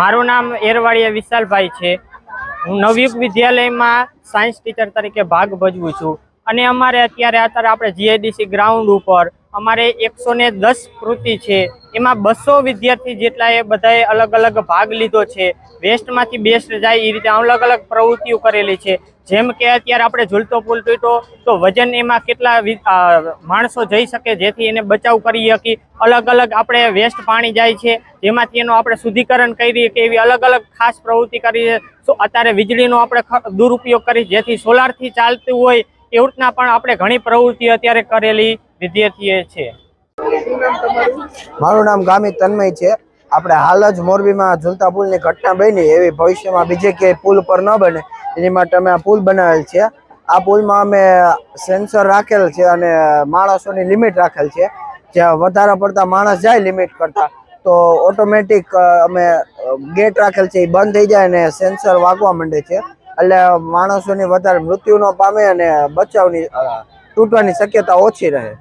મારું નામ એરવાડિયા વિશાલભાઈ છે. હું નવયુગ વિદ્યાલયમાં સાયન્સ ટીચર તરીકે ભાગ ભજવું છું. અને અમારે અત્યારે અત્યારે આપણે જીઆઈડીસી ગ્રાઉન્ડ ઉપર અમારે એકસો ને દસ કૃતિ છે. એમાં બસો વિદ્યાર્થી જેટલા એ બધાએ અલગ અલગ ભાગ લીધો છે. વેસ્ટમાંથી બેસ્ટ જાય એ રીતે અલગ અલગ પ્રવૃત્તિઓ કરેલી છે. જેમ કે અત્યારે આપણે ઝૂલતો પુલ તૂટ્યો, તો વજન એમાં કેટલા માણસો જઈ શકે જેથી એને બચાવ કરી શકી અલગ અલગ આપણે વેસ્ટ પાણી જાય છે, જેમાંથી એનું આપણે શુદ્ધિકરણ કરીએ કે એવી અલગ અલગ ખાસ પ્રવૃત્તિ કરીએ. તો અત્યારે વીજળીનો આપણે દુરુપયોગ કરી, જેથી સોલારથી ચાલતું હોય એવી રીતના પણ આપણે ઘણી પ્રવૃત્તિ અત્યારે કરેલી વિદ્યાર્થીએ છે. મારું નામ ગામી તન્મય છે. આપણે હાલ જ મોરબીમાં ઝુલતા પુલની ઘટના બની. એવી ભવિષ્યમાં બીજે ક્યાંય પુલ પર ન બને. એની માટે અમે આ પુલ બનાવેલ છે. આ પુલમાં અમે સેન્સર રાખેલ છે અને માણસોની લિમિટ રાખેલ છે. જ્યાં વધારે પડતા માણસ જાય લિમિટ કરતા. તો ઓટોમેટિક અમે ગેટ રાખેલ છે. એ બંધ થઈ જાય અને સેન્સર વાગવા માંડે છે. એટલે માણસોની વધારે મૃત્યુ ન પામે અને બચાવની તૂટવાની શક્યતા ઓછી રહે.